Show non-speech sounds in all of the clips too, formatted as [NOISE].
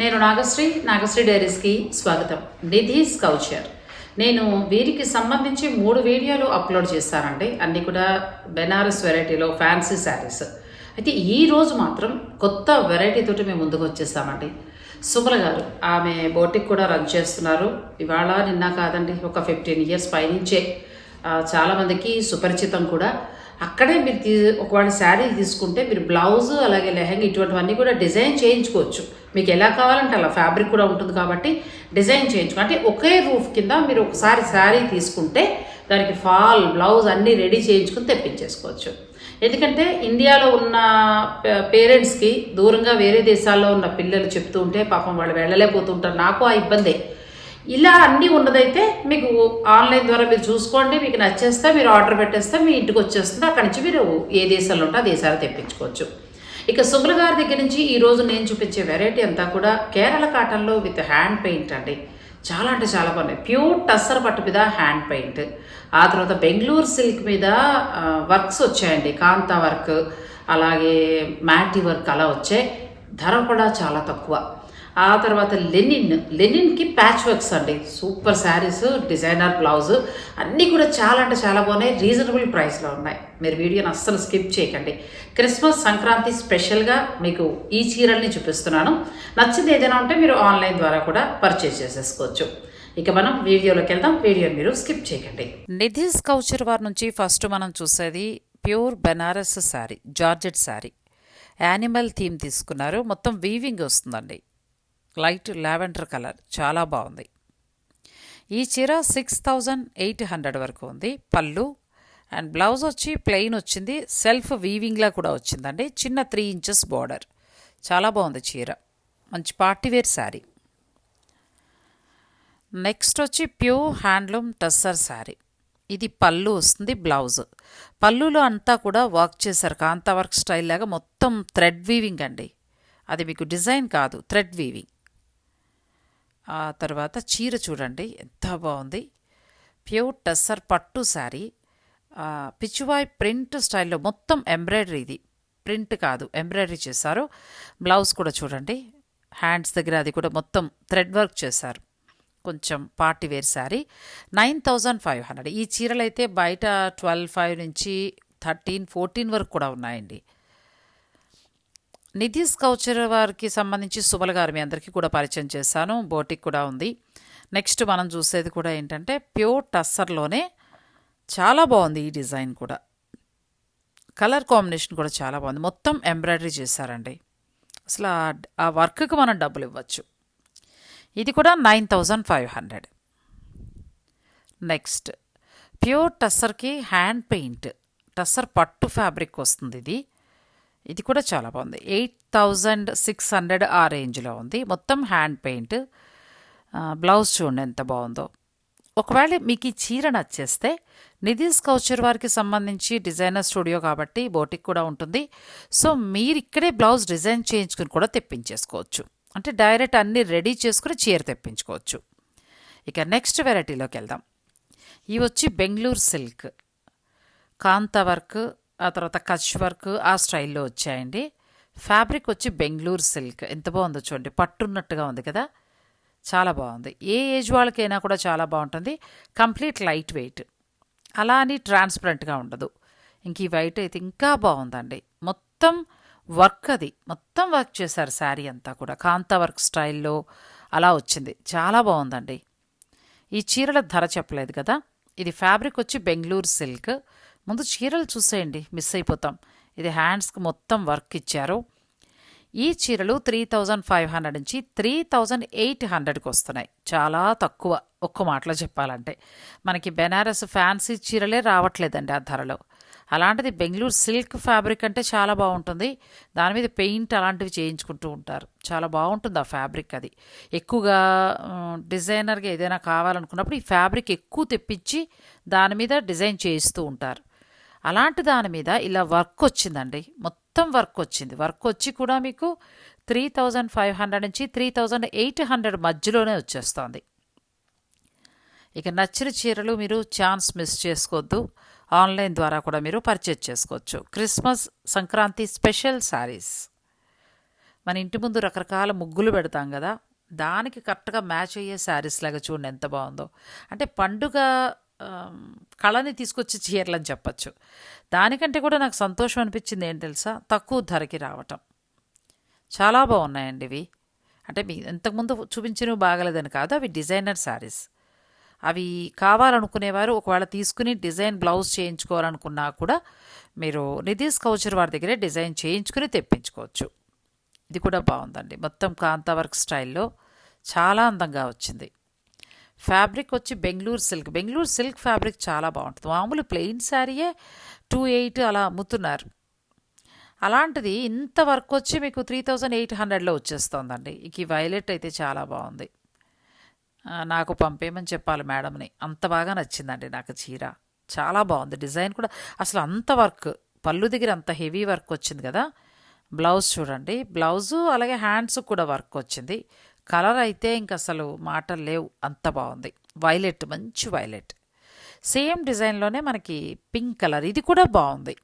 నేను నాగశ్రీ నాగశ్రీ డైరీస్కి స్వాగతం. నిధీస్ కౌచర్. నేను వీరికి సంబంధించి మూడు వీడియోలు అప్లోడ్ చేశానండి అన్నీ కూడా బెనారస్ వెరైటీలో ఫ్యాన్సీ శారీస్. అయితే ఈ రోజు మాత్రం కొత్త వెరైటీ తోటి మేము ముందుకు వచ్చేస్తామండి. సుమల గారు ఆమె బోటిక్ కూడా రన్ చేస్తున్నారు. ఇవాళ నిన్న కాదండి ఒక ఫిఫ్టీన్ ఇయర్స్ పైనుంచే. చాలామందికి సుపరిచితం కూడా. అక్కడే మీరు తీ ఒకవేళ శారీ తీసుకుంటే మీరు బ్లౌజ్ అలాగే లెహంగా ఇటువంటివన్నీ కూడా డిజైన్ చేయించుకోవచ్చు. మీకు ఎలా కావాలంటే అలా ఫ్యాబ్రిక్ కూడా ఉంటుంది కాబట్టి డిజైన్ చేయించుకో అంటే ఒకే రూఫ్ కింద మీరు ఒకసారి శారీ తీసుకుంటే దానికి ఫాల్ బ్లౌజ్ అన్నీ రెడీ చేయించుకుని తెప్పించేసుకోవచ్చు. ఎందుకంటే ఇండియాలో ఉన్న పేరెంట్స్కి దూరంగా వేరే దేశాల్లో ఉన్న పిల్లలు చెప్తూ ఉంటే పాపం వాళ్ళు వెళ్ళలేకపోతుంటారు నాకు ఆ ఇబ్బందే. ఇలా అన్నీ ఉన్నదైతే మీకు ఆన్లైన్ ద్వారా మీరు చూసుకోండి మీకు నచ్చేస్తే మీరు ఆర్డర్ పెట్టేస్తే మీ ఇంటికి వచ్చేస్తుంది. అక్కడి నుంచి మీరు ఏ దేశాల్లో ఉంటే ఆ దేశాలు తెప్పించుకోవచ్చు. ఇక శుభ్ర గారి దగ్గర నుంచి ఈరోజు నేను చూపించే వెరైటీ అంతా కూడా కేరళ కాటన్లో విత్ హ్యాండ్ పెయింట్ అండి. చాలా అంటే చాలా బాగున్నాయి. ప్యూర్ టస్సర్ పట్టు మీద హ్యాండ్ పెయింట్ ఆ తర్వాత బెంగళూరు సిల్క్ మీద వర్క్స్ వచ్చాయండి. కాంతా వర్క్ అలాగే మ్యాటి వర్క్ అలా వచ్చాయి. ధర కూడా చాలా తక్కువ. ఆ తర్వాత లెనిన్ లెనిన్కి ప్యాచ్ వర్క్స్ అండి. సూపర్ శారీస్ డిజైనర్ బ్లౌజ్ అన్నీ కూడా చాలా అంటే చాలా బాగున్నాయి. రీజనబుల్ ప్రైస్లో ఉన్నాయి. మీరు వీడియోని అస్సలు స్కిప్ చేయకండి. క్రిస్మస్ సంక్రాంతి స్పెషల్గా మీకు ఈ చీరల్ని చూపిస్తున్నాను. నచ్చింది ఏదైనా ఉంటే మీరు ఆన్లైన్ ద్వారా కూడా పర్చేస్ చేసేసుకోవచ్చు. ఇక మనం వీడియోలోకి వెళ్దాం. వీడియోని మీరు స్కిప్ చేయకండి. నిధిస్ కౌచర్ వారి నుంచి ఫస్ట్ మనం చూసేది pure Banaras saree georgette saree. Animal theme తీసుకున్నారు. మొత్తం వీవింగ్ వస్తుందండి. Light lavender colour. చాలా బాగుంది. ఈ చీర సిక్స్ థౌజండ్ ఎయిట్ హండ్రెడ్ వరకు ఉంది. పళ్ళు అండ్ బ్లౌజ్ వచ్చి ప్లెయిన్ వచ్చింది. సెల్ఫ్ వీవింగ్లా కూడా వచ్చిందండి. చిన్న త్రీ ఇంచెస్ బార్డర్. చాలా బాగుంది చీర. మంచి పార్టీవేర్ శారీ. నెక్స్ట్ వచ్చి ప్యూర్ హ్యాండ్లూమ్ టస్సర్ శారీ. ఇది పళ్ళు వస్తుంది బ్లౌజ్. పళ్ళులో అంతా కూడా వర్క్ చేశారు. కాంతా వర్క్ స్టైల్ లాగా మొత్తం థ్రెడ్ వీవింగ్ అండి. అది మీకు డిజైన్ కాదు థ్రెడ్ వీవింగ్. ఆ తర్వాత చీర చూడండి ఎంత బాగుంది. ప్యూర్ టస్సర్ పట్టు శారీ. పిచ్చువాయ్ ప్రింట్ స్టైల్లో మొత్తం ఎంబ్రాయిడరీ ఇది. ప్రింట్ కాదు ఎంబ్రాయిడరీ చేశారు. బ్లౌజ్ కూడా చూడండి హ్యాండ్స్ దగ్గర అది కూడా మొత్తం థ్రెడ్ వర్క్ చేశారు. కొంచెం party wear saree. Nine thousand five hundred. ఈ చీరలు అయితే బయట ట్వెల్వ్ ఫైవ్ నుంచి థర్టీన్ ఫోర్టీన్ వరకు కూడా ఉన్నాయండి. నిధిస్ కౌచర్ వారికి సంబంధించి సుబల గారు మీ అందరికీ కూడా పరిచయం చేశాను. బోటిక్ కూడా ఉంది. నెక్స్ట్ మనం చూసేది కూడా ఏంటంటే ప్యూర్ టస్సర్లోనే చాలా బాగుంది ఈ డిజైన్ కూడా. కలర్ కాంబినేషన్ కూడా చాలా బాగుంది. మొత్తం ఎంబ్రాయిడరీ చేశారండి. అసలు ఆ- ఆ వర్క్కి మనం డబ్బులు ఇవ్వచ్చు. ఇది కూడా nine thousand five hundred. Next pure టస్సర్కి hand paint tussar పట్టు ఫ్యాబ్రిక్ వస్తుంది ఇది. ఇది కూడా చాలా బాగుంది. ఎయిట్ థౌజండ్ సిక్స్ హండ్రెడ్ ఆ రేంజ్లో ఉంది. మొత్తం హ్యాండ్ పెయింట్. బ్లౌజ్ చూడండి ఎంత బాగుందో. ఒకవేళ మీకు ఈ చీర నచ్చేస్తే నిధిస్ కౌచర్ వారికి సంబంధించి డిజైనర్ స్టూడియో కాబట్టి బోటిక్ కూడా ఉంటుంది. సో మీరు ఇక్కడే బ్లౌజ్ డిజైన్ చేయించుకుని కూడా తెప్పించేసుకోవచ్చు. అంటే డైరెక్ట్ అన్నీ రెడీ చేసుకుని చీర తెప్పించుకోవచ్చు. ఇక నెక్స్ట్ వెరైటీలోకి వెళ్దాం. ఇవి వచ్చి బెంగళూరు సిల్క్. కాంత వర్క్. ఆ తర్వాత కచ్ వర్క్ ఆ స్టైల్లో వచ్చాయండి. ఫ్యాబ్రిక్ వచ్చి బెంగళూరు సిల్క్. ఎంత బాగుందో చూడండి. పట్టున్నట్టుగా ఉంది కదా. చాలా బాగుంది. ఏ ఏజ్ వాళ్ళకైనా కూడా చాలా బాగుంటుంది. Complete light weight. అలా అని ట్రాన్స్పరెంట్గా ఉండదు. ఇంక ఈ వైట్ అయితే ఇంకా బాగుందండి. మొత్తం వర్క్ అది. మొత్తం వర్క్ చేశారు శారీ అంతా కూడా. కాంతా వర్క్ స్టైల్లో అలా వచ్చింది. చాలా బాగుందండి. ఈ చీరల ధర చెప్పలేదు కదా. ఇది ఫ్యాబ్రిక్ వచ్చి బెంగళూరు సిల్క్. ముందు చీరలు చూసేయండి మిస్ అయిపోతాం. ఇది హ్యాండ్స్కి మొత్తం వర్క్ ఇచ్చారు. ఈ చీరలు త్రీ థౌజండ్ ఫైవ్ హండ్రెడ్ నుంచి త్రీ థౌజండ్ ఎయిట్ హండ్రెడ్కి వస్తున్నాయి. చాలా తక్కువ ఒక్క మాటలో చెప్పాలంటే. మనకి బెనారస్ ఫ్యాన్సీ చీరలే రావట్లేదండి ఆ ధరలో. అలాంటిది బెంగళూరు సిల్క్ ఫ్యాబ్రిక్ అంటే చాలా బాగుంటుంది. దాని మీద పెయింట్ అలాంటివి చేయించుకుంటూ ఉంటారు. చాలా బాగుంటుంది ఆ ఫ్యాబ్రిక్ అది. ఎక్కువగా డిజైనర్గా ఏదైనా కావాలనుకున్నప్పుడు ఈ ఫ్యాబ్రిక్ ఎక్కువ తెప్పించి దాని మీద డిజైన్ చేయిస్తూ ఉంటారు. అలాంటి దాని మీద ఇలా వర్క్ వచ్చిందండి. మొత్తం వర్క్ వచ్చింది. వర్క్ వచ్చి కూడా మీకు త్రీ థౌజండ్ ఫైవ్ హండ్రెడ్ నుంచి త్రీ థౌజండ్ ఎయిట్ హండ్రెడ్ మధ్యలోనే వచ్చేస్తుంది. ఇక నచ్చిన చీరలు మీరు ఛాన్స్ మిస్ చేసుకోవద్దు. ఆన్లైన్ ద్వారా కూడా మీరు పర్చేజ్ చేసుకోవచ్చు. క్రిస్మస్ సంక్రాంతి స్పెషల్ శారీస్ మన ఇంటి ముందు రకరకాల ముగ్గులు పెడతాం కదా. దానికి కరెక్ట్గా మ్యాచ్ అయ్యే శారీస్ లాగా చూడండి ఎంత బాగుందో. అంటే పండుగ కళని తీసుకొచ్చి చీరలు అని చెప్పచ్చు. దానికంటే కూడా నాకు సంతోషం అనిపించింది ఏంటి తెలుసా? తక్కువ ధరకి రావటం. చాలా బాగున్నాయండి ఇవి. అంటే మీ ఇంతకుముందు చూపించినవి బాగలేదని కాదు అవి డిజైనర్ శారీస్. అవి కావాలనుకునేవారు ఒకవేళ తీసుకుని డిజైన్ బ్లౌజ్ చేయించుకోవాలనుకున్నా కూడా మీరు నిధీష్ కౌచర్ వారి దగ్గరే డిజైన్ చేయించుకుని తెప్పించుకోవచ్చు. ఇది కూడా బాగుందండి. మొత్తం కాంతా వర్క్ స్టైల్లో చాలా అందంగా వచ్చింది. ఫ్యాబ్రిక్ వచ్చి Bengaluru silk. Bengaluru silk fabric చాలా బాగుంటుంది. మామూలు ప్లెయిన్ శారీయే టూ ఎయిట్ అలా అమ్ముతున్నారు. అలాంటిది ఇంత వర్క్ వచ్చి మీకు త్రీ థౌజండ్ ఎయిట్ హండ్రెడ్లో వచ్చేస్తుందండి. ఇక ఈ వైలెట్ అయితే చాలా బాగుంది. నాకు పంపేయమని చెప్పాలి మేడంని. అంత బాగా నచ్చిందండి నాకు చీర. చాలా బాగుంది. డిజైన్ కూడా అసలు అంత వర్క్. పళ్ళు దగ్గర అంత హెవీ వర్క్ వచ్చింది కదా. బ్లౌజ్ చూడండి. బ్లౌజు అలాగే హ్యాండ్స్ కూడా వర్క్ వచ్చింది. కలర్ అయితే ఇంక అసలు మాటలు లేవు. అంత బాగుంది. వైలెట్ మంచి వైలెట్. సేమ్ డిజైన్లోనే మనకి పింక్ కలర్. ఇది కూడా బాగుంది.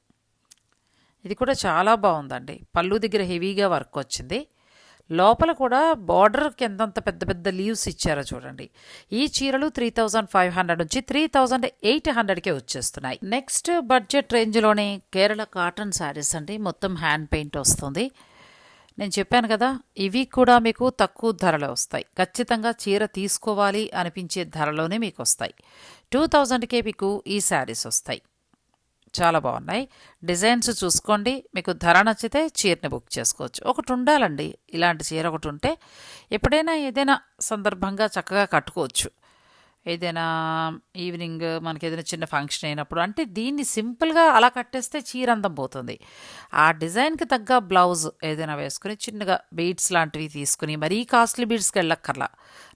ఇది కూడా చాలా బాగుందండి. పళ్ళు దగ్గర హెవీగా వర్క్ వచ్చింది. లోపల కూడా బార్డర్కి ఎంతంత పెద్ద పెద్ద లీవ్స్ ఇచ్చారో చూడండి. ఈ చీరలు త్రీ థౌజండ్ ఫైవ్ హండ్రెడ్ నుంచి త్రీ థౌజండ్ ఎయిట్ హండ్రెడ్కే వచ్చేస్తున్నాయి. నెక్స్ట్ బడ్జెట్ రేంజ్లోనే కేరళ కాటన్ శారీస్ అండి. మొత్తం హ్యాండ్ పెయింట్ వస్తుంది. నేను చెప్పాను కదా ఇవి కూడా మీకు తక్కువ ధరలో వస్తాయి. ఖచ్చితంగా చీర తీసుకోవాలి అనిపించే ధరలోనే మీకు వస్తాయి. టూ థౌజండ్కే మీకు ఈ శారీస్ వస్తాయి. చాలా బాగున్నాయి. డిజైన్స్ చూసుకోండి. మీకు ధర నచ్చితే చీరని బుక్ చేసుకోవచ్చు. ఒకటి ఉండాలండి. ఇలాంటి చీర ఒకటి ఉంటే ఎప్పుడైనా ఏదైనా సందర్భంగా చక్కగా కట్టుకోవచ్చు. ఏదైనా ఈవినింగ్ మనకి ఏదైనా చిన్న ఫంక్షన్ అయినప్పుడు అంటే దీన్ని సింపుల్గా అలా కట్టేస్తే చీర అందం పోతుంది. ఆ డిజైన్కి తగ్గ బ్లౌజ్ ఏదైనా వేసుకుని చిన్నగా బీడ్స్ లాంటివి తీసుకుని మరీ కాస్ట్లీ బీడ్స్కి వెళ్ళక్కర్లా.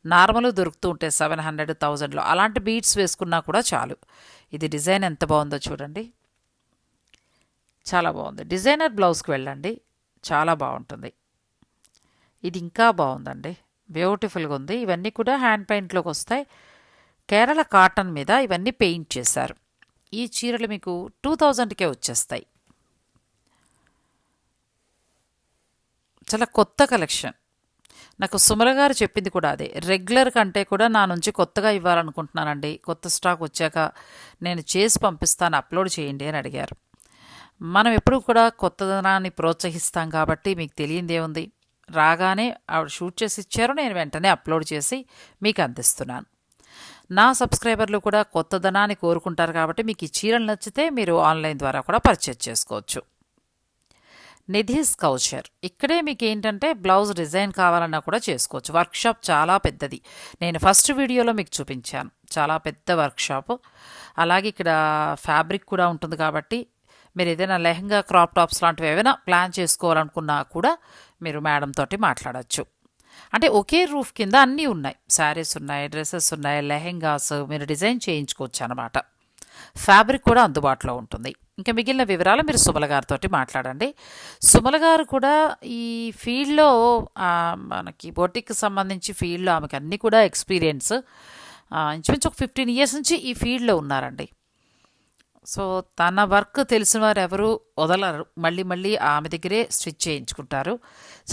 నార్మల్ దొరుకుతూ ఉంటాయి సెవెన్ హండ్రెడ్ థౌజండ్లో అలాంటి బీడ్స్ వేసుకున్నా కూడా చాలు. ఇది డిజైన్ ఎంత బాగుందో చూడండి. చాలా బాగుంది. డిజైనర్ బ్లౌజ్కి వెళ్ళండి. చాలా బాగుంటుంది. ఇది ఇంకా బాగుందండి. బ్యూటిఫుల్గా ఉంది. ఇవన్నీ కూడా హ్యాండ్ పెయింట్లోకి వస్తాయి. కేరళ కాటన్ మీద ఇవన్నీ పెయింట్ చేశారు. ఈ చీరలు మీకు టూ థౌజండ్కే వచ్చేస్తాయి. చాలా కొత్త కలెక్షన్. నాకు సుమల గారు చెప్పింది కూడా అదే. రెగ్యులర్ కంటే కూడా నా నుంచి కొత్తగా ఇవ్వాలనుకుంటున్నానండి. కొత్త స్టాక్ వచ్చాక నేను చేసి పంపిస్తాను అప్లోడ్ చేయండి అని అడిగారు. మనం ఎప్పుడు కూడా కొత్తదనాన్ని ప్రోత్సహిస్తాం కాబట్టి మీకు తెలియంది ఉంది. రాగానే ఆవిడ షూట్ చేసి ఇచ్చారు. నేను వెంటనే అప్లోడ్ చేసి మీకు అందిస్తున్నాను. నా సబ్స్క్రైబర్లు కూడా కొత్తదనాన్ని కోరుకుంటారు కాబట్టి మీకు ఈ చీరలు నచ్చితే మీరు ఆన్లైన్ ద్వారా కూడా పర్చేజ్ చేసుకోవచ్చు. నిధిస్ కౌచర్. ఇక్కడే మీకు ఏంటంటే బ్లౌజ్ డిజైన్ కావాలన్నా కూడా చేసుకోవచ్చు. వర్క్షాప్ చాలా పెద్దది. నేను ఫస్ట్ వీడియోలో మీకు చూపించాను. చాలా పెద్ద వర్క్షాప్ అలాగే ఇక్కడ ఫ్యాబ్రిక్ కూడా ఉంటుంది కాబట్టి మీరు ఏదైనా లెహంగా క్రాప్ టాప్స్ లాంటివి ఏమైనా ప్లాన్ చేసుకోవాలనుకున్నా కూడా మీరు మేడం తోటి మాట్లాడచ్చు. అంటే ఒకే రూఫ్ కింద అన్నీ ఉన్నాయి. శారీస్ ఉన్నాయి డ్రెస్సెస్ ఉన్నాయి లెహెంగాస్ మీరు డిజైన్ చేయించుకోవచ్చు అనమాట ఫ్యాబ్రిక్ కూడా అందుబాటులో ఉంటుంది. ఇంకా మిగిలిన వివరాలు మీరు సుమల గారితో మాట్లాడండి. సుమల గారు కూడా ఈ ఫీల్డ్లో మనకి బొటిక్కి సంబంధించి ఫీల్డ్లో ఆమెకు అన్నీ కూడా ఎక్స్పీరియన్స్. ఇంచుమించు ఒక ఫిఫ్టీన్ ఇయర్స్ నుంచి ఈ ఫీల్డ్లో ఉన్నారండి. సో తన వర్క్ తెలిసిన వారు ఎవరు వదలరు. మళ్ళీ మళ్ళీ ఆమె దగ్గరే స్టిచ్ చేయించుకుంటారు.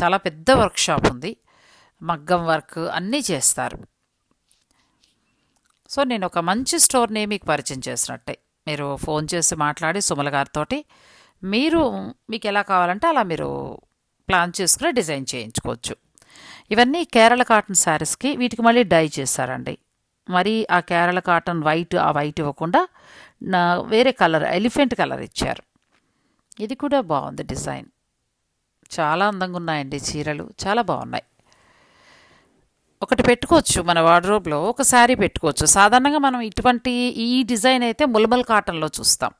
చాలా పెద్ద వర్క్షాప్ ఉంది. మగ్గం వర్క్ అన్నీ చేస్తారు. సో నేను ఒక మంచి స్టోర్ని మీకు పరిచయం చేసినట్టే. మీరు ఫోన్ చేసి మాట్లాడి సుమల గారితో మీరు మీకు ఎలా కావాలంటే అలా మీరు ప్లాన్ చేసుకుని డిజైన్ చేయించుకోవచ్చు. ఇవన్నీ కేరళ కాటన్ శారీస్కి వీటికి మళ్ళీ డై చేస్తారండి మరి ఆ కేరళ కాటన్ వైట్ ఆ వైట్ ఇవ్వకుండా నా వేరే కలర్ ఎలిఫెంట్ కలర్ ఇచ్చారు. ఇది కూడా బాగుంది డిజైన్. చాలా అందంగా ఉన్నాయండి చీరలు. చాలా బాగున్నాయి. ఒకటి పెట్టుకోవచ్చు మన వార్డ్రోబ్లో ఒక శారీ పెట్టుకోవచ్చు. సాధారణంగా మనం ఇటువంటి ఈ డిజైన్ అయితే ముల్మల్ కాటన్లో చూస్తాం.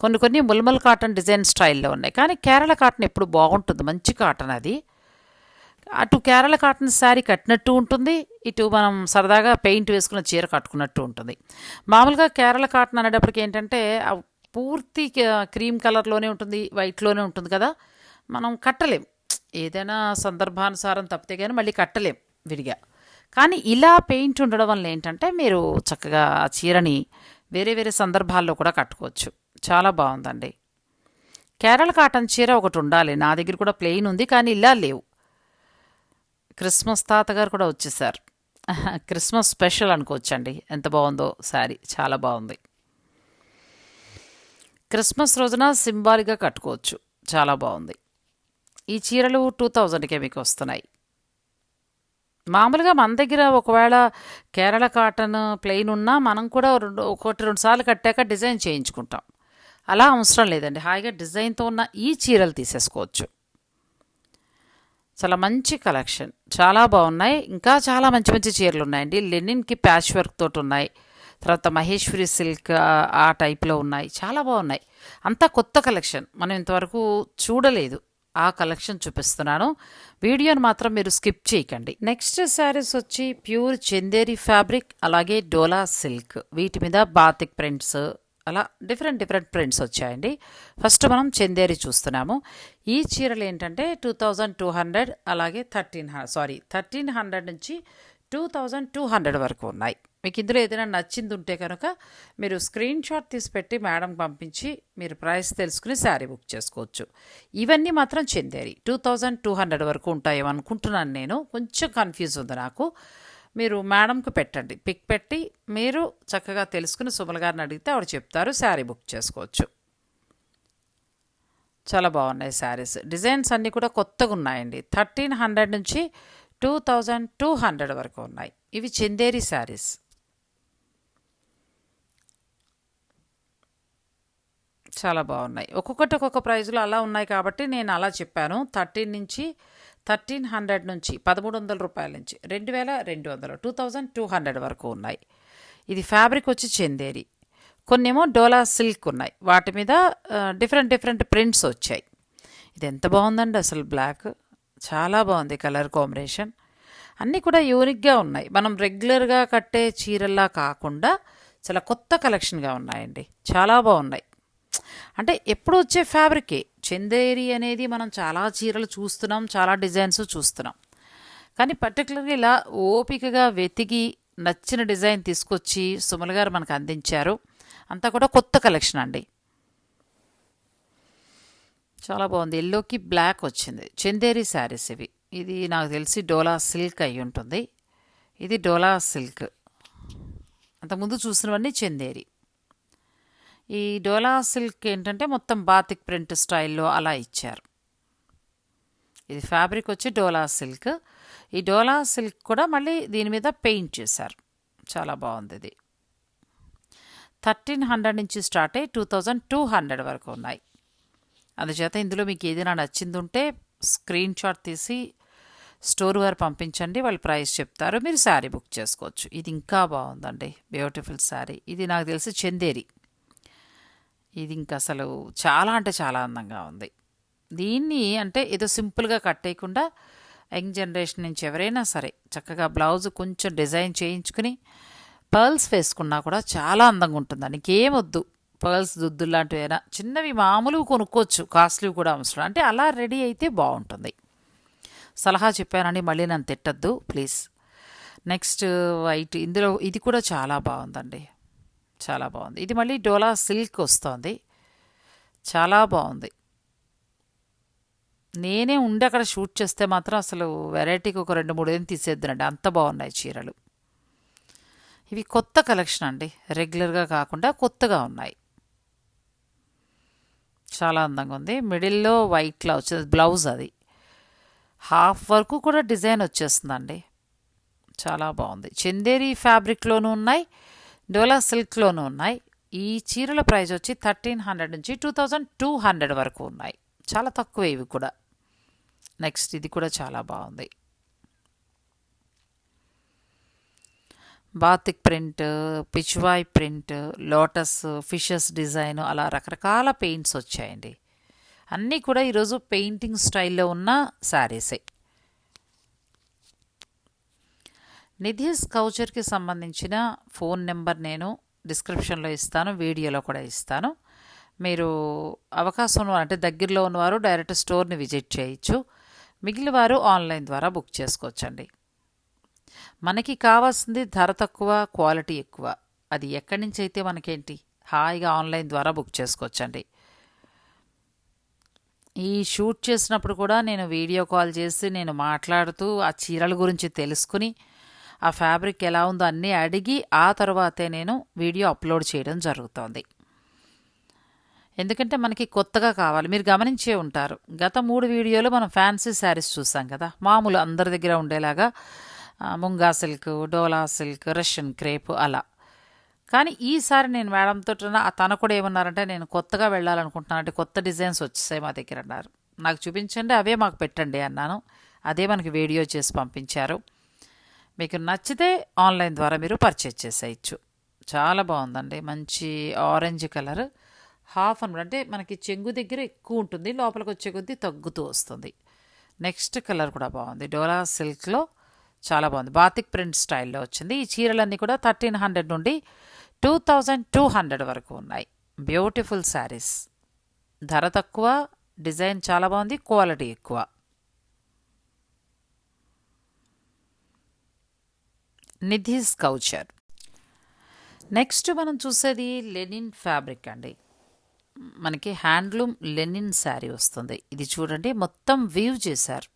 కొన్ని కొన్ని ముల్మల్ కాటన్ డిజైన్ స్టైల్లో ఉన్నాయి. కానీ కేరళ కాటన్ ఎప్పుడు బాగుంటుంది. మంచి కాటన్ అది. అటు కేరళ కాటన్ శారీ కట్టినట్టు ఉంటుంది. ఇటు మనం సరదాగా పెయింట్ వేసుకున్న చీర కట్టుకున్నట్టు ఉంటుంది. మామూలుగా కేరళ కాటన్ అనేటప్పటికి ఏంటంటే పూర్తి క్రీమ్ కలర్లోనే ఉంటుంది వైట్లోనే ఉంటుంది కదా. మనం కట్టలేం. ఏదైనా సందర్భానుసారం తప్పితే కానీ మళ్ళీ కట్టలేం. విడిగా కానీ ఇలా పెయింట్ ఉండడం వల్ల ఏంటంటే మీరు చక్కగా ఆ చీరని వేరే వేరే సందర్భాల్లో కూడా కట్టుకోవచ్చు. చాలా బాగుందండి. కేరళ కాటన్ చీర ఒకటి ఉండాలి. నా దగ్గర కూడా ప్లెయిన్ ఉంది కానీ ఇలా లేవు. క్రిస్మస్ తాతగారు కూడా వచ్చేసారు. [LAUGHS] Christmas special అనుకోవచ్చండి. ఎంత బాగుందో శారీ. చాలా బాగుంది. క్రిస్మస్ రోజున సింబాలిక్గా కట్టుకోవచ్చు. చాలా బాగుంది. ఈ చీరలు టూ థౌజండ్కే మీకు వస్తున్నాయి. మామూలుగా మన దగ్గర ఒకవేళ కేరళ కాటన్ ప్లెయిన్ ఉన్నా మనం కూడా రెండు ఒకటి రెండు సార్లు కట్టాక డిజైన్ చేయించుకుంటాం. అలా అవసరం లేదండి. హాయిగా డిజైన్తో ఉన్న ఈ చీరలు తీసేసుకోవచ్చు. చాలా మంచి కలెక్షన్. చాలా బాగున్నాయి. ఇంకా చాలా మంచి మంచి చీరలు ఉన్నాయండి. లెనిన్కి ప్యాచ్ వర్క్ తోటి ఉన్నాయి. తర్వాత మహేశ్వరి సిల్క్ ఆ- ఆ టైప్లో ఉన్నాయి. చాలా బాగున్నాయి. అంతా కొత్త కలెక్షన్. మనం ఇంతవరకు చూడలేదు. ఆ కలెక్షన్ చూపిస్తున్నాను. వీడియోని మాత్రం మీరు స్కిప్ చేయకండి. నెక్స్ట్ శారీస్ వచ్చి ప్యూర్ చందేరి ఫ్యాబ్రిక్ అలాగే డోలా సిల్క్. వీటి మీద బాతిక్ ప్రింట్స్ అలా డిఫరెంట్ డిఫరెంట్ ప్రింట్స్ వచ్చాయండి. ఫస్ట్ మనం చందేరి చూస్తున్నాము. ఈ చీరలు ఏంటంటే టూ థౌజండ్ టూ హండ్రెడ్ అలాగే థర్టీన్ సారీ థర్టీన్ హండ్రెడ్ నుంచి టూ థౌజండ్ టూ హండ్రెడ్ వరకు ఉన్నాయి. మీకు ఇందులో ఏదైనా నచ్చింది ఉంటే కనుక మీరు స్క్రీన్ షాట్ తీసి పెట్టి మేడం పంపించి మీరు ప్రైస్ తెలుసుకుని శారీ బుక్ చేసుకోవచ్చు. ఇవన్నీ మాత్రం Chanderi. Two thousand two hundred వరకు ఉంటాయేమో అనుకుంటున్నాను నేను. కొంచెం కన్ఫ్యూజ్ ఉంది నాకు. మీరు మేడంకి పెట్టండి. పిక్ పెట్టి మీరు చక్కగా తెలుసుకుని సుమల గారిని అడిగితే ఆవిడ చెప్తారు శారీ బుక్ చేసుకోవచ్చు. చాలా బాగున్నాయి శారీస్. డిజైన్స్ అన్నీ కూడా కొత్తగా ఉన్నాయండి. థర్టీన్ హండ్రెడ్ నుంచి టూ థౌజండ్ టూ హండ్రెడ్ వరకు ఉన్నాయి. ఇవి చందేరి శారీస్. చాలా బాగున్నాయి. ఒక్కొక్కటి ఒక్కొక్క ప్రైజ్లో అలా ఉన్నాయి కాబట్టి నేను అలా చెప్పాను. థర్టీన్ నుంచి థర్టీన్ హండ్రెడ్ నుంచి పదమూడు వందల రూపాయల నుంచి రెండు వేల రెండు వందలు టూ థౌజండ్ టూ హండ్రెడ్ వరకు ఉన్నాయి. ఇది ఫ్యాబ్రిక్ వచ్చి చందేరి. కొన్నేమో డోలా సిల్క్ ఉన్నాయి. వాటి మీద డిఫరెంట్ డిఫరెంట్ ప్రింట్స్ వచ్చాయి. ఇది ఎంత బాగుందండి అసలు బ్లాక్. చాలా బాగుంది కలర్ కాంబినేషన్. అన్నీ కూడా యూనిక్గా ఉన్నాయి. మనం రెగ్యులర్గా కట్టే చీరల్లా కాకుండా చాలా కొత్త కలెక్షన్గా ఉన్నాయండి. చాలా బాగున్నాయి. అంటే ఎప్పుడు వచ్చే ఫ్యాబ్రికే. చందేరి అనేది మనం చాలా చీరలు చూస్తున్నాం చాలా డిజైన్స్ చూస్తున్నాం. కానీ పర్టికులర్గా ఇలా ఓపికగా వెతికి నచ్చిన డిజైన్ తీసుకొచ్చి సుమల గారు మనకు అందించారు. అంతా కూడా కొత్త కలెక్షన్ అండి. చాలా బాగుంది. ఎల్లోకి బ్లాక్ వచ్చింది. చందేరి శారీస్ ఇవి. ఇది నాకు తెలిసి డోలా సిల్క్ అయి ఉంటుంది. ఇది డోలా సిల్క్. అంతకుముందు చూసినవన్నీ చందేరి. ఈ డోలా సిల్క్ ఏంటంటే మొత్తం బాతిక్ ప్రింట్ స్టైల్లో అలా ఇచ్చారు. ఇది ఫ్యాబ్రిక్ వచ్చి డోలా సిల్క్. ఈ డోలా సిల్క్ కూడా మళ్ళీ దీని మీద పెయింట్ చేశారు. చాలా బాగుంది ఇది. థర్టీన్ హండ్రెడ్ నుంచి స్టార్ట్ అయ్యి టూ థౌజండ్ టూ హండ్రెడ్ వరకు ఉన్నాయి. అందుచేత ఇందులో మీకు ఏదైనా నచ్చింది ఉంటే స్క్రీన్ షాట్ తీసి స్టోర్ వారు పంపించండి వాళ్ళు ప్రైస్ చెప్తారు. మీరు శారీ బుక్ చేసుకోవచ్చు. ఇది ఇంకా బాగుందండి. బ్యూటిఫుల్ శారీ. ఇది నాకు తెలిసి చందేరి. ఇది ఇంకా అసలు చాలా అంటే చాలా అందంగా ఉంది. దీన్ని అంటే ఏదో సింపుల్గా కట్టేయకుండా యంగ్ జనరేషన్ నుంచి ఎవరైనా సరే చక్కగా బ్లౌజ్ కొంచెం డిజైన్ చేయించుకుని పర్ల్స్ వేసుకున్నా కూడా చాలా అందంగా ఉంటుందండి ఇంకేం వద్దు పర్ల్స్ దుద్దులు లాంటివి అయినా చిన్నవి మామూలుగా కొనుక్కోవచ్చు. కాస్ట్లీ కూడా అవసరం. అంటే అలా రెడీ అయితే బాగుంటుంది. సలహా చెప్పానండి మళ్ళీ నన్ను తిట్టద్దు. ప్లీజ్. Next white. ఇందులో ఇది కూడా చాలా బాగుందండి. చాలా బాగుంది. ఇది మళ్ళీ డోలా సిల్క్ వస్తుంది. చాలా బాగుంది. నేనే ఉండి అక్కడ షూట్ చేస్తే మాత్రం అసలు వెరైటీకి ఒక రెండు మూడు ఏం తీసేద్దునండి. అంత బాగున్నాయి చీరలు. ఇవి కొత్త కలెక్షన్ అండి. రెగ్యులర్గా కాకుండా కొత్తగా ఉన్నాయి. చాలా అందంగా ఉంది. మిడిల్లో వైట్లో వచ్చేది బ్లౌజ్ అది. హాఫ్ వరకు కూడా డిజైన్ వచ్చేస్తుందండి. చాలా బాగుంది. చందేరి ఫ్యాబ్రిక్లోనూ ఉన్నాయి. డోలా సిల్క్లోనూ ఉన్నాయి. ఈ చీరల ప్రైస్ వచ్చి థర్టీన్ హండ్రెడ్ నుంచి టూ థౌజండ్ టూ హండ్రెడ్ వరకు ఉన్నాయి. చాలా తక్కువ ఇవి కూడా. నెక్స్ట్ ఇది కూడా చాలా బాగుంది. Batik print pichwai print lotus fishes design అలా రకరకాల పెయింట్స్ వచ్చాయండి. అన్నీ కూడా ఈరోజు పెయింటింగ్ స్టైల్లో ఉన్న శారీసే. నిధిస్ కౌచర్కి సంబంధించిన ఫోన్ నెంబర్ నేను డిస్క్రిప్షన్లో ఇస్తాను వీడియోలో కూడా ఇస్తాను. మీరు అవకాశం అంటే దగ్గరలో ఉన్నవారు డైరెక్ట్ స్టోర్ని విజిట్ చేయొచ్చు. మిగిలిన వారు ఆన్లైన్ ద్వారా బుక్ చేసుకోవచ్చండి. మనకి కావాల్సింది ధర తక్కువ క్వాలిటీ ఎక్కువ. అది ఎక్కడి నుంచి అయితే మనకేంటి? హాయిగా ఆన్లైన్ ద్వారా బుక్ చేసుకోవచ్చండి. ఈ షూట్ చేసినప్పుడు కూడా నేను వీడియో కాల్ చేసి నేను మాట్లాడుతూ ఆ చీరల గురించి తెలుసుకుని ఆ ఫ్యాబ్రిక్ ఎలా ఉందో అన్నీ అడిగి ఆ తర్వాతే నేను వీడియో అప్లోడ్ చేయడం జరుగుతోంది. ఎందుకంటే మనకి కొత్తగా కావాలి. మీరు గమనించే ఉంటారు. గత మూడు వీడియోలు మనం ఫ్యాన్సీ శారీస్ చూసాం కదా. మామూలు అందరి దగ్గర ఉండేలాగా munga silk Dola silk Russian crepe అలా. కానీ ఈసారి నేను మేడంతో తను కూడా ఏమన్నారంటే నేను కొత్తగా వెళ్ళాలనుకుంటున్నాను. అంటే కొత్త డిజైన్స్ వచ్చేసాయి మా దగ్గర అన్నారు. నాకు చూపించండి అవే మాకు పెట్టండి అన్నాను. అదే మనకి వీడియో చేసి పంపించారు. మీకు నచ్చితే ఆన్లైన్ ద్వారా మీరు పర్చేజ్ చేసేయచ్చు. చాలా బాగుందండి. మంచి ఆరెంజ్ కలర్. హాఫ్ అనమాట అంటే మనకి చెంగు దగ్గర ఎక్కువ ఉంటుంది. లోపలికి వచ్చే కొద్దీ తగ్గుతూ వస్తుంది. నెక్స్ట్ కలర్ కూడా బాగుంది. డోలా సిల్క్లో చాలా బాగుంది. బాతిక్ ప్రింట్ స్టైల్లో వచ్చింది. ఈ చీరలన్నీ కూడా థర్టీన్ హండ్రెడ్ నుండి టూ థౌజండ్ టూ హండ్రెడ్ వరకు ఉన్నాయి. బ్యూటిఫుల్ శారీస్. ధర తక్కువ డిజైన్ చాలా బాగుంది క్వాలిటీ ఎక్కువ. నిధిస్ కౌచర్. నెక్స్ట్ మనం చూసేది లెనిన్ ఫ్యాబ్రిక్ అండి. మనకి హ్యాండ్లూమ్ లెనిన్ శారీ వస్తుంది. ఇది చూడండి మొత్తం వీవ్ చేశారు.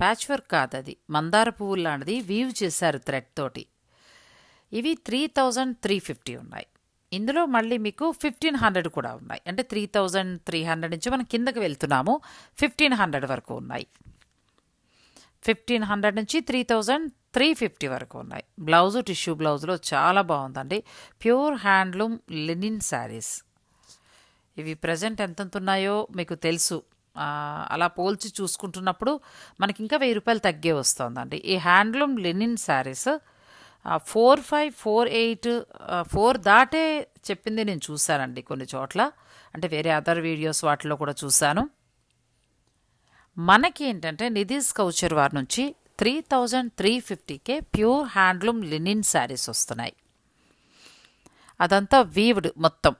ప్యాచ్ వర్క్ కాదు అది మందార పువ్వు లాంటిది వీవ్ చేశారు థ్రెడ్ తోటి. ఇవి త్రీ థౌజండ్ త్రీ ఫిఫ్టీ ఉన్నాయి. ఇందులో మళ్ళీ మీకు ఫిఫ్టీన్ హండ్రెడ్ కూడా ఉన్నాయి. అంటే త్రీ థౌజండ్ త్రీ హండ్రెడ్ నుంచి మనం కిందకి వెళ్తున్నాము ఫిఫ్టీన్ హండ్రెడ్ వరకు ఉన్నాయి. ఫిఫ్టీన్ హండ్రెడ్ నుంచి త్రీ థౌజండ్ త్రీ ఫిఫ్టీ వరకు ఉన్నాయి. బ్లౌజు టిష్యూ బ్లౌజ్లో చాలా బాగుందండి. Pure handloom linen saris. ఇవి ప్రజెంట్ ఎంతెంత ఉన్నాయో మీకు తెలుసు. అలా పోల్చి చూసుకుంటున్నప్పుడు మనకి ఇంకా వెయ్యి రూపాయలు తగ్గే వస్తుందండి. ఈ handloom linen saris four five four eight four దాటే చెప్పింది నేను చూశానండి కొన్ని చోట్ల. అంటే వేరే అదర్ వీడియోస్ వాటిలో కూడా చూశాను. మనకి ఏంటంటే నిధిస్ కౌచర్ వారి నుంచి త్రీ థౌజండ్ త్రీ ఫిఫ్టీకే ప్యూర్ హ్యాండ్లూమ్ లినిన్ శారీస్ వస్తున్నాయి. అదంతా వీవ్డ్ మొత్తం.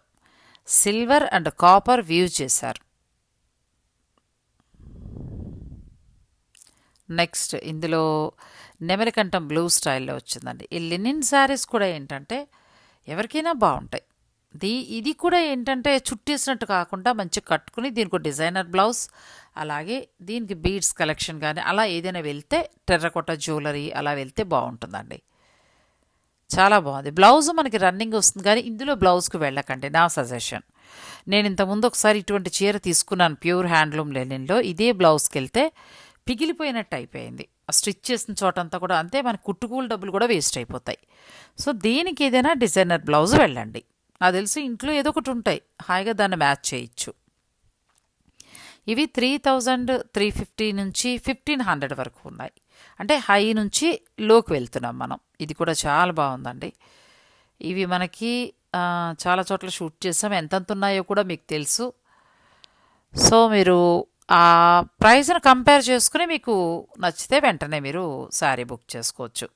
సిల్వర్ అండ్ కాపర్ వీవ్ చేశారు. నెక్స్ట్ ఇందులో నెమలికంఠం బ్లూ స్టైల్లో వచ్చిందండి. ఈ లినిన్ శారీస్ కూడా ఏంటంటే ఎవరికైనా బాగుంటాయి. దీ ఇది కూడా ఏంటంటే చుట్టేసినట్టు కాకుండా మంచిగా కట్టుకుని దీనికి ఒక డిజైనర్ బ్లౌజ్ అలాగే దీనికి బీడ్స్ కలెక్షన్ కానీ అలా ఏదైనా వెళ్తే టెర్రకొట్ట జ్యువెలరీ అలా వెళ్తే బాగుంటుందండి. చాలా బాగుంది. బ్లౌజ్ మనకి రన్నింగ్ వస్తుంది కానీ ఇందులో బ్లౌజ్కి వెళ్ళకండి నా సజెషన్. నేను ఇంతకుముందు ఒకసారి ఇటువంటి చీర తీసుకున్నాను ప్యూర్ హ్యాండ్లూమ్ లెనిన్లో. ఇదే బ్లౌజ్కి వెళ్తే పిగిలిపోయినట్టు అయిపోయింది. ఆ స్టిచ్ చేసిన చోటంతా కూడా అంతే మన కుట్టుకూలు డబ్బులు కూడా వేస్ట్ అయిపోతాయి. సో దీనికి ఏదైనా డిజైనర్ బ్లౌజ్ వెళ్ళండి. నాకు తెలిసి ఇంట్లో ఏదో ఒకటి ఉంటాయి. హాయిగా దాన్ని మ్యాచ్ చేయొచ్చు. ఇవి త్రీ థౌజండ్ త్రీ ఫిఫ్టీ నుంచి ఫిఫ్టీన్ హండ్రెడ్ వరకు ఉన్నాయి. అంటే హై నుంచి లోకి వెళ్తున్నాం మనం. ఇది కూడా చాలా బాగుందండి. ఇవి మనకి చాలా చోట్ల షూట్ చేసాం. ఎంతెంత ఉన్నాయో కూడా మీకు తెలుసు. సో మీరు ఆ ప్రైస్ని కంపేర్ చేసుకుని మీకు నచ్చితే వెంటనే మీరు శారీ బుక్ చేసుకోవచ్చు.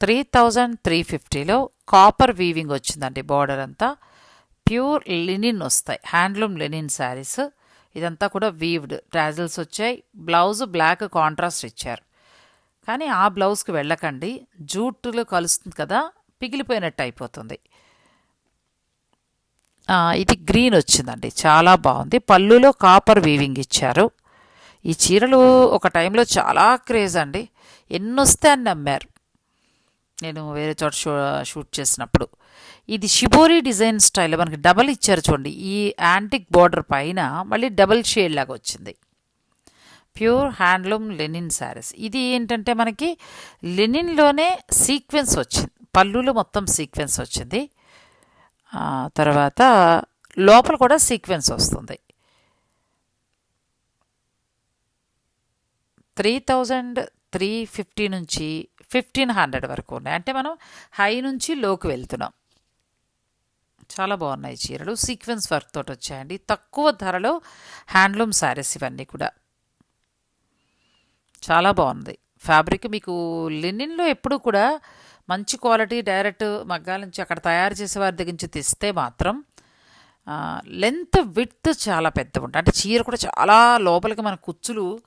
త్రీ థౌజండ్ త్రీ ఫిఫ్టీలో కాపర్ వీవింగ్ వచ్చిందండి బార్డర్ అంతా. ప్యూర్ లినిన్ వస్తాయి. హ్యాండ్లూమ్ లినిన్ శారీస్ ఇదంతా కూడా వీవ్డ్ ట్రాజిల్స్ వచ్చాయి. బ్లౌజ్ బ్లాక్ కాంట్రాస్ట్ ఇచ్చారు. కానీ ఆ బ్లౌజ్కి వెళ్ళకండి. జూట్లు కలుస్తుంది కదా పిగిలిపోయినట్టు అయిపోతుంది. ఇది గ్రీన్ వచ్చిందండి. చాలా బాగుంది. పళ్ళులో కాపర్ వీవింగ్ ఇచ్చారు. ఈ చీరలు ఒక టైంలో చాలా క్రేజ్ అండి. ఎన్నొస్తే అని నమ్మారు నేను వేరే చోట షూ షూట్ చేసినప్పుడు. ఇది షిబోరి డిజైన్ స్టైల్ మనకి డబల్ ఇచ్చారు చూడండి. ఈ యాంటిక్ బార్డర్ పైన మళ్ళీ డబల్ షేడ్ లాగా వచ్చింది. Pure handloom linen saris. ఇది ఏంటంటే మనకి లెనిన్లోనే సీక్వెన్స్ వచ్చింది. పళ్ళులో మొత్తం సీక్వెన్స్ వచ్చింది. తర్వాత లోపల కూడా సీక్వెన్స్ వస్తుంది. త్రీ థౌజండ్ త్రీ ఫిఫ్టీ నుంచి ఫిఫ్టీన్ హండ్రెడ్ వరకు ఉన్నాయి. అంటే మనం హై నుంచి లోకి వెళ్తున్నాం. చాలా బాగున్నాయి చీరలు. సీక్వెన్స్ వర్క్ తోటి వచ్చాయండి. తక్కువ ధరలో హ్యాండ్లూమ్ శారీస్ ఇవన్నీ కూడా. చాలా బాగుంది. ఫ్యాబ్రిక్ మీకు లినిన్లో ఎప్పుడు కూడా మంచి క్వాలిటీ డైరెక్ట్ మగ్గాల నుంచి అక్కడ తయారు చేసే వారి దగ్గర నుంచి తెస్తే మాత్రం లెంత్ విడ్త్ చాలా పెద్ద ఉంటుంది అంటే చీర కూడా చాలా లోపలికి మన కుచ్చులు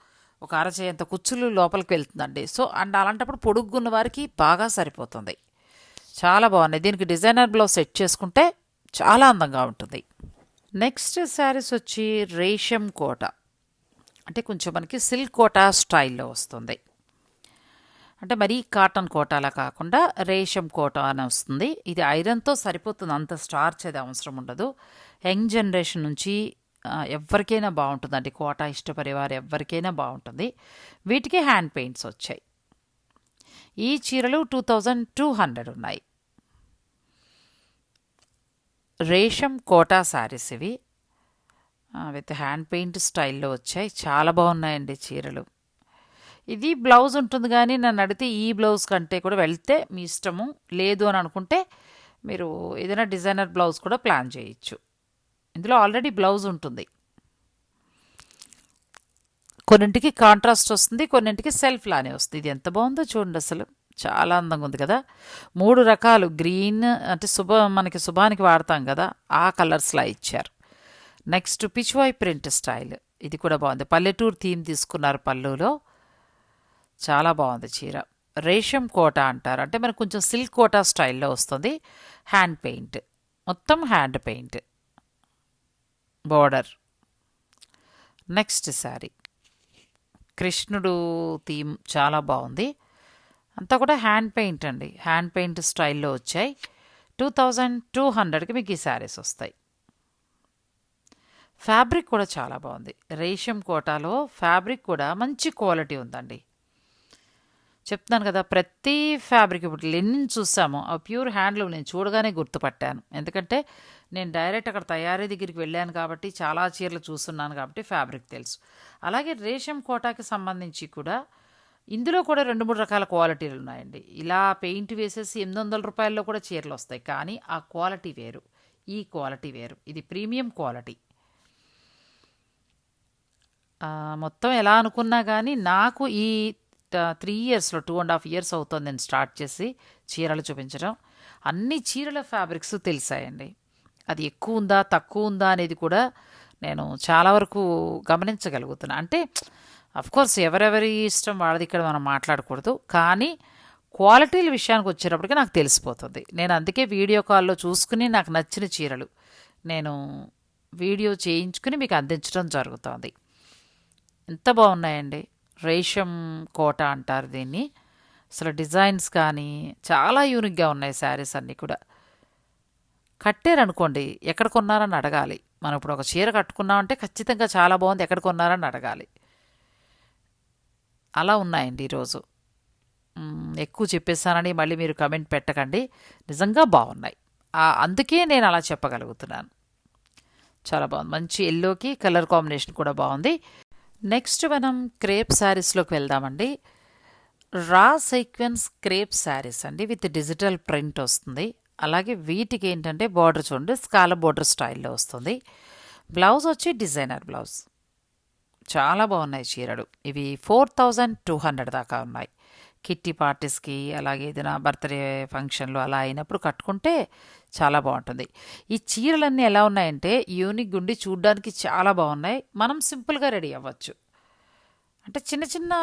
ఒక అరచేయంత కుచ్చులు లోపలికి వెళ్తుందండి. సో అండ్ అలాంటప్పుడు పొడుగున్న వారికి బాగా సరిపోతుంది. చాలా బాగున్నాయి. దీనికి డిజైనర్ బ్లౌజ్ సెట్ చేసుకుంటే చాలా అందంగా ఉంటుంది. నెక్స్ట్ శారీస్ వచ్చి రేషం కోట. అంటే కొంచెం మనకి సిల్క్ కోట స్టైల్లో వస్తుంది. అంటే మరీ కాటన్ కోట అలా కాకుండా రేషం కోట అని వస్తుంది. ఇది ఐరన్తో సరిపోతుంది. అంత స్టార్చ్ అది అవసరం ఉండదు. యంగ్ జనరేషన్ నుంచి ఎవరికైనా బాగుంటుంది అంటే కోట ఇష్టపడేవారు ఎవరికైనా బాగుంటుంది. వీటికి హ్యాండ్ పెయింట్స్ వచ్చాయి. ఈ చీరలు టూ థౌజండ్ టూ హండ్రెడ్ ఉన్నాయి. రేషం కోటా శారీస్ ఇవి. విత్ హ్యాండ్ పెయింట్ స్టైల్లో వచ్చాయి. చాలా బాగున్నాయండి చీరలు. ఇది బ్లౌజ్ ఉంటుంది కానీ నన్ను అడిగితే ఈ బ్లౌజ్ కంటే కూడా వెళ్తే మీ ఇష్టము. లేదు అని అనుకుంటే మీరు ఏదైనా డిజైనర్ బ్లౌజ్ కూడా ప్లాన్ చేయొచ్చు. ఇందులో ఆల్రెడీ బ్లౌజ్ ఉంటుంది. కొన్నింటికి కాంట్రాస్ట్ వస్తుంది కొన్నింటికి సెల్ఫ్ లానే వస్తుంది. ఇది ఎంత బాగుందో చూడండి అసలు. చాలా అందంగా ఉంది కదా. మూడు రకాలు గ్రీన్ అంటే శుభ మనకి శుభానికి వాడతాం కదా ఆ కలర్స్లా ఇచ్చారు. Next pichwai print style. ఇది కూడా బాగుంది. పల్లెటూరు థీమ్ తీసుకున్నారు పళ్ళులో చాలా బాగుంది చీర. రేషం కోట అంటారు. అంటే మనకు కొంచెం సిల్క్ కోట స్టైల్లో వస్తుంది. Hand paint. మొత్తం hand paint. Border. Next sari. కృష్ణుడు థీమ్ చాలా బాగుంది. అంతా కూడా హ్యాండ్ పెయింట్ అండి. హ్యాండ్ పెయింట్ స్టైల్లో వచ్చాయి. టూ థౌజండ్ టూ హండ్రెడ్కి మీకు ఈ శారీస్ వస్తాయి. ఫ్యాబ్రిక్ కూడా చాలా బాగుంది. రేషం కోటాలో ఫ్యాబ్రిక్ కూడా మంచి క్వాలిటీ ఉందండి. చెప్తున్నాను కదా ప్రతి ఫ్యాబ్రిక్ ఇప్పుడు లెనిన్ చూసాము. ఆ ప్యూర్ హ్యాండ్లూమ్ నేను చూడగానే గుర్తుపట్టాను. ఎందుకంటే నేను డైరెక్ట్ అక్కడ తయారీ దగ్గరికి వెళ్ళాను కాబట్టి చాలా చీరలు చూస్తున్నాను కాబట్టి ఫ్యాబ్రిక్ తెలుసు. అలాగే రేషం కోటాకి సంబంధించి కూడా ఇందులో కూడా రెండు మూడు రకాల క్వాలిటీలు ఉన్నాయండి. ఇలా పెయింట్ వేసేసి ఎనిమిది వందల రూపాయల్లో కూడా చీరలు వస్తాయి. కానీ ఆ క్వాలిటీ వేరు. ఈ క్వాలిటీ వేరు. ఇది ప్రీమియం క్వాలిటీ. మొత్తం ఎలా అనుకున్నా కానీ నాకు ఈ త్రీ ఇయర్స్లో టూ అండ్ హాఫ్ ఇయర్స్ అవుతుంది నేను స్టార్ట్ చేసి చీరలు చూపించడం. అన్ని చీరల ఫ్యాబ్రిక్స్ తెలిసాయండి. అది ఎక్కువ ఉందా తక్కువ ఉందా అనేది కూడా నేను చాలా వరకు గమనించగలుగుతున్నా. అంటే కోర్స్ ఎవరెవరి ఇష్టం వాళ్ళది ఇక్కడ మనం మాట్లాడకూడదు. కానీ క్వాలిటీల విషయానికి వచ్చేటప్పటికి నాకు తెలిసిపోతుంది. నేను అందుకే వీడియో కాల్లో చూసుకుని నాకు నచ్చిన చీరలు నేను వీడియో చేయించుకుని మీకు అందించడం జరుగుతుంది. ఎంత బాగున్నాయండి. రేషం కోట అంటారు దీన్ని. అసలు డిజైన్స్ కానీ చాలా యూనిక్గా ఉన్నాయి శారీస్ అన్నీ కూడా. కట్టారనుకోండి ఎక్కడ కొన్నారని అడగాలి. మనం ఇప్పుడు ఒక చీర కట్టుకున్నామంటే ఖచ్చితంగా చాలా బాగుంది ఎక్కడ కొన్నారని అడగాలి. అలా ఉన్నాయండి ఈరోజు. ఎక్కువ చెప్పేస్తానని మళ్ళీ మీరు కమెంట్ పెట్టకండి. నిజంగా బాగున్నాయి. అందుకే నేను అలా చెప్పగలుగుతున్నాను. చాలా బాగుంది. మంచి ఎల్లోకి కలర్ కాంబినేషన్ కూడా బాగుంది. నెక్స్ట్ మనం క్రేప్ శారీస్లోకి వెళ్దామండి. రా సీక్వెన్స్ క్రేప్ శారీస్ అండి విత్ డిజిటల్ ప్రింట్ వస్తుంది. అలాగే వీటికి ఏంటంటే బార్డర్ చూడండి స్కాల బార్డర్ స్టైల్లో వస్తుంది. బ్లౌజ్ వచ్చి డిజైనర్ బ్లౌజ్ చాలా బాగున్నాయి చీరలు. ఇవి ఫోర్ థౌజండ్ టూ హండ్రెడ్ దాకా ఉన్నాయి. కిట్టి పార్టీస్కి అలాగే ఏదైనా బర్త్డే ఫంక్షన్లు అలా అయినప్పుడు కట్టుకుంటే చాలా బాగుంటుంది. ఈ చీరలన్నీ ఎలా ఉన్నాయంటే యూనిక్ గుండి చూడ్డానికి చాలా బాగున్నాయి. మనం సింపుల్గా రెడీ అవ్వచ్చు. అంటే చిన్న చిన్న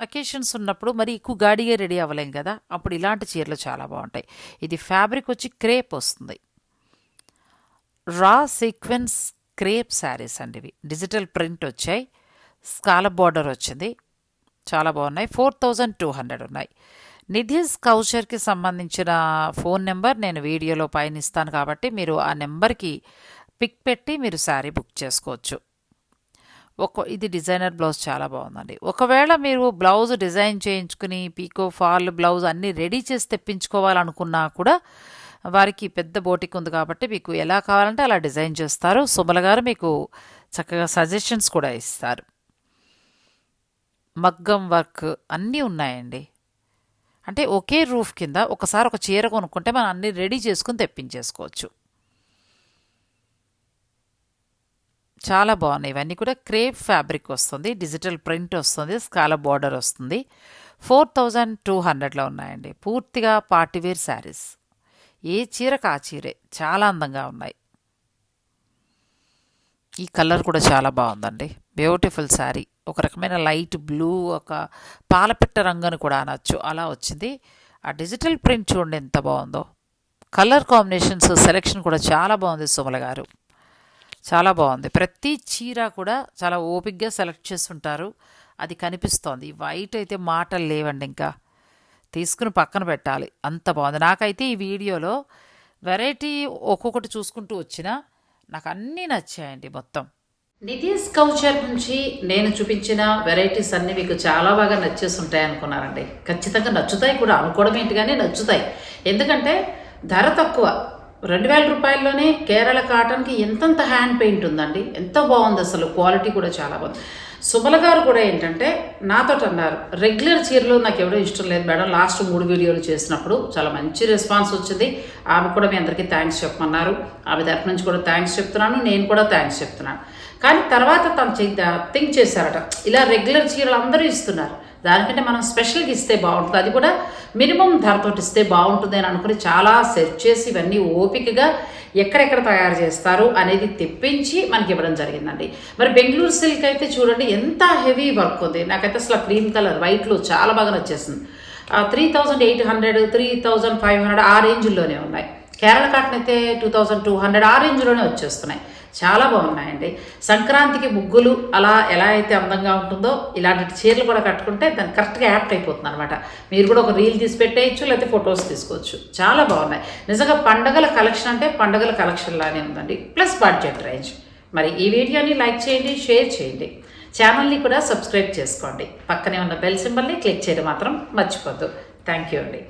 అకేషన్స్ ఉన్నప్పుడు మరి ఎక్కువ గాడిగా రెడీ అవ్వలేం కదా? అప్పుడు ఇలాంటి చీరలు చాలా బాగుంటాయి. ఇది ఫ్యాబ్రిక్ వచ్చి క్రేప్ వస్తుంది. రా సీక్వెన్స్ క్రేప్ శారీస్ అండి ఇవి. డిజిటల్ ప్రింట్ వచ్చాయి. స్కాలప్ బార్డర్ వచ్చింది. చాలా బాగున్నాయి. ఫోర్ థౌజండ్ టూ హండ్రెడ్ ఉన్నాయి. నిధిస్ కౌచర్కి సంబంధించిన ఫోన్ నెంబర్ నేను వీడియోలో పైన ఇస్తాను కాబట్టి మీరు ఆ నెంబర్కి పిక్ పెట్టి మీరు శారీ బుక్ చేసుకోవచ్చు. ఒక ఇది డిజైనర్ బ్లౌజ్ చాలా బాగుందండి. ఒకవేళ మీరు బ్లౌజ్ డిజైన్ చేయించుకుని పీకో ఫాల్ బ్లౌజ్ అన్నీ రెడీ చేసి తెప్పించుకోవాలనుకున్నా కూడా వారికి పెద్ద బోటిక్ ఉంది కాబట్టి మీకు ఎలా కావాలంటే అలా డిజైన్ చేస్తారు. సుమల గారు మీకు చక్కగా సజెషన్స్ కూడా ఇస్తారు. మగ్గం వర్క్ అన్నీ ఉన్నాయండి. అంటే ఒకే రూఫ్ కింద ఒకసారి ఒక చీర కొనుక్కుంటే మనం అన్ని రెడీ చేసుకుని తెప్పించేసుకోవచ్చు. చాలా బాగున్నాయి. ఇవన్నీ కూడా క్రేప్ ఫ్యాబ్రిక్ వస్తుంది. డిజిటల్ ప్రింట్ వస్తుంది. స్కాల బార్డర్ వస్తుంది. ఫోర్ థౌజండ్ టూ హండ్రెడ్లో ఉన్నాయండి. పూర్తిగా పార్టీవేర్ శారీస్. ఏ చీరకు ఆ చీరే చాలా అందంగా ఉన్నాయి. ఈ కలర్ కూడా చాలా బాగుందండి. బ్యూటిఫుల్ శారీ. ఒక రకమైన లైట్ బ్లూ ఒక పాలపిట్ట రంగును కూడా అనొచ్చు. అలా వచ్చింది. ఆ డిజిటల్ ప్రింట్ చూడండి ఎంత బాగుందో. కలర్ కాంబినేషన్స్ సెలెక్షన్ కూడా చాలా బాగుంది సుమల గారు. చాలా బాగుంది. ప్రతి చీర కూడా చాలా ఓపిక్గా సెలెక్ట్ చేస్తుంటారు. అది కనిపిస్తోంది. వైట్ అయితే మాటలు లేవండి ఇంకా. తీసుకుని పక్కన పెట్టాలి. అంత బాగుంది. నాకైతే ఈ వీడియోలో వెరైటీ ఒక్కొక్కటి చూసుకుంటూ వచ్చిన నాకు అన్నీ నచ్చాయండి మొత్తం. నితీష్ కౌచర్ నుంచి నేను చూపించిన వెరైటీస్ అన్నీ మీకు చాలా బాగా నచ్చేసి ఉంటాయి అనుకున్నారండి ఖచ్చితంగా నచ్చుతాయి కూడా. అనుకోవడం ఏంటిగానే నచ్చుతాయి. ఎందుకంటే ధర తక్కువ. రెండు వేల రూపాయల్లోనే కేరళ కాటన్కి ఎంతంత హ్యాండ్ పెయింట్ ఉందండి? ఎంత బాగుంది అసలు? క్వాలిటీ కూడా చాలా బాగుంది. సుమల గారు కూడా ఏంటంటే నాతో అన్నారు రెగ్యులర్ చీరలు నాకు ఎవడో ఇష్టం లేదు మేడం. లాస్ట్ మూడు వీడియోలు చేసినప్పుడు చాలా మంచి రెస్పాన్స్ వచ్చింది. ఆమె కూడా మీ అందరికీ థ్యాంక్స్ చెప్పమన్నారు. ఆమె తరపు నుంచి కూడా థ్యాంక్స్ చెప్తున్నాను. నేను కూడా థ్యాంక్స్ చెప్తున్నాను. కానీ తర్వాత తను థింక్ చేశారట. ఇలా రెగ్యులర్ చీరలు అందరూ ఇస్తున్నారు. దానికంటే మనం స్పెషల్గా ఇస్తే బాగుంటుంది. అది కూడా మినిమం ధరతో ఇస్తే బాగుంటుంది అని అనుకుని చాలా సెర్చ్ చేసి ఇవన్నీ ఓపికగా ఎక్కడెక్కడ తయారు చేస్తారు అనేది తెప్పించి మనకి ఇవ్వడం జరిగిందండి. మరి బెంగళూరు సిల్క్ అయితే చూడండి ఎంత హెవీ వర్క్ ఉంది. నాకైతే అసలు క్రీమ్ కలర్ వైట్లో చాలా బాగా నచ్చేసింది. Three thousand eight hundred three thousand five hundred ఆ రేంజ్లోనే ఉన్నాయి. కేరళ కాటన్ అయితే టూ థౌజండ్ టూ హండ్రెడ్ ఆ రేంజ్లోనే వచ్చేస్తున్నాయి. చాలా బాగున్నాయండి. సంక్రాంతికి ముగ్గులు అలా ఎలా అయితే అందంగా ఉంటుందో ఇలాంటి చీరలు కూడా కట్టుకుంటే దాన్ని కరెక్ట్గా యాప్ట్ అయిపోతుంది అనమాట మీరు కూడా ఒక రీల్ తీసి పెట్టేయచ్చు లేకపోతే ఫొటోస్ తీసుకోవచ్చు. చాలా బాగున్నాయి. నిజంగా పండగల కలెక్షన్ అంటే పండగల కలెక్షన్ లానే ఉందండి. Plus budget range. మరి ఈ వీడియోని లైక్ చేయండి షేర్ చేయండి. ఛానల్ని కూడా సబ్స్క్రైబ్ చేసుకోండి. పక్కనే ఉన్న బెల్ సింబల్ని క్లిక్ చేయడం మాత్రం మర్చిపోద్దు. థ్యాంక్ యూ అండి.